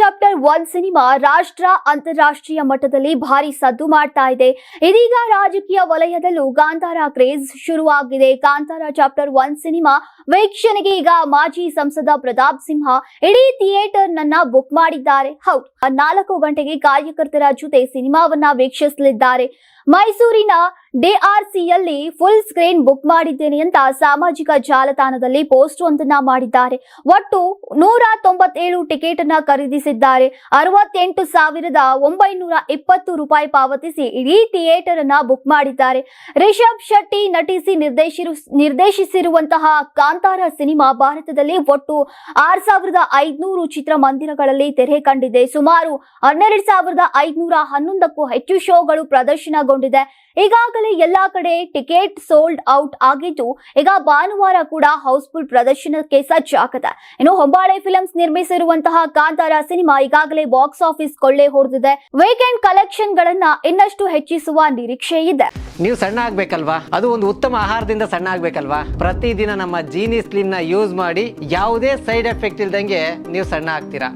Chapter one cinema ರಾಷ್ಟ್ರ ಅಂತಾರಾಷ್ಟ್ರೀಯ ಮಟ್ಟದಲ್ಲಿ ಭಾರಿ ಸದ್ದು ಮಾಡ್ತಾ ಇದೆ. ಇದೀಗ ರಾಜಕೀಯ ವಲಯದಲ್ಲೂ ಕಾಂತಾರ ಕ್ರೇಜ್ ಶುರುವಾಗಿದೆ. ಕಾಂತಾರ ಚಾಪ್ಟರ್ ಒನ್ ಸಿನಿಮಾ ವೀಕ್ಷಣೆಗೆ ಈಗ ಮಾಜಿ ಸಂಸದ ಪ್ರತಾಪ್ ಸಿಂಹ ಇಡೀ ಥಿಯೇಟರ್ ನನ್ನ ಬುಕ್ ಮಾಡಿದ್ದಾರೆ. ಹೌದು, ನಾಲ್ಕು ಗಂಟೆಗೆ ಕಾರ್ಯಕರ್ತರ ಜೊತೆ ಸಿನಿಮಾವನ್ನ ವೀಕ್ಷಿಸಲಿದ್ದಾರೆ. ಮೈಸೂರಿನ ಡಿಆರ್ಸಿಯಲ್ಲಿ ಫುಲ್ ಸ್ಕ್ರೀನ್ ಬುಕ್ ಮಾಡಿದ್ದೇನೆ ಅಂತ ಸಾಮಾಜಿಕ ಜಾಲತಾಣದಲ್ಲಿ ಪೋಸ್ಟ್ ಒಂದನ್ನ ಮಾಡಿದ್ದಾರೆ. ಒಟ್ಟು ನೂರ ತೊಂಬತ್ತೇಳು ಟಿಕೆಟ್ ಅನ್ನ ಖರೀದಿಸಿದ್ದಾರೆ. ಅರವತ್ತೆಂಟು ಸಾವಿರದ ಒಂಬೈನೂರ ಇಪ್ಪತ್ತು ರೂಪಾಯಿ ಪಾವತಿಸಿ ಇಡೀ ಥಿಯೇಟರ್ ಅನ್ನ ಬುಕ್ ಮಾಡಿದ್ದಾರೆ. ರಿಷಬ್ ಶೆಟ್ಟಿ ನಟಿಸಿ ನಿರ್ದೇಶಿರು ನಿರ್ದೇಶಿಸಿರುವಂತಹ ಕಾಂತಾರ ಸಿನಿಮಾ ಭಾರತದಲ್ಲಿ ಒಟ್ಟು ಆರ್ ಸಾವಿರದ ಐದ್ನೂರು ಚಿತ್ರಮಂದಿರಗಳಲ್ಲಿ ತೆರೆ ಕಂಡಿದೆ. ಸುಮಾರು ಹನ್ನೆರಡು ಸಾವಿರದ ಐದ್ನೂರ ಹನ್ನೊಂದಕ್ಕೂ ಹೆಚ್ಚು ಶೋಗಳು ಪ್ರದರ್ಶನಗೊಂಡಿದೆ ಈಗಾಗಲೇ ಎಲ್ಲಾ ಕಡೆ ಟಿಕೆಟ್ ಸೋಲ್ಡ್ ಔಟ್ ಆಗಿದ್ದು, ಈಗ ಭಾನುವಾರ ಕೂಡ ಹೌಸ್ಫುಲ್ ಪ್ರದರ್ಶನಕ್ಕೆ ಸಜ್ಜಾಗಿದೆ ಇನ್ನು ಹೊಂಬಾಳೆ ಫಿಲ್ಮ್ಸ್ ನಿರ್ಮಿಸಿರುವಂತಹ ಕಾಂತಾರ ಸಿನಿಮಾ ಈಗಾಗಲೇ ಬಾಕ್ಸ್ ಆಫೀಸ್ ಕೊಳ್ಳೆ ಹೊಡೆದಿದೆ. ವೀಕೆಂಡ್ ಕಲೆಕ್ಷನ್ ಗಳನ್ನ ಇನ್ನಷ್ಟು ಹೆಚ್ಚಿಸುವ ನಿರೀಕ್ಷೆ ಇದೆ. ನೀವು ಸಣ್ಣ ಆಗ್ಬೇಕಲ್ವಾ? ಅದು ಒಂದು ಉತ್ತಮ ಆಹಾರದಿಂದ ಸಣ್ಣ ಆಗ್ಬೇಕಲ್ವಾ? ಪ್ರತಿದಿನ ನಮ್ಮ ಜೀನಿ ಸ್ಲಿಮ್ನ ಯೂಸ್ ಮಾಡಿ ಯಾವುದೇ ಸೈಡ್ ಎಫೆಕ್ಟ್ ಇಲ್ದಂಗೆ ನೀವು ಸಣ್ಣ ಆಗ್ತೀರಾ?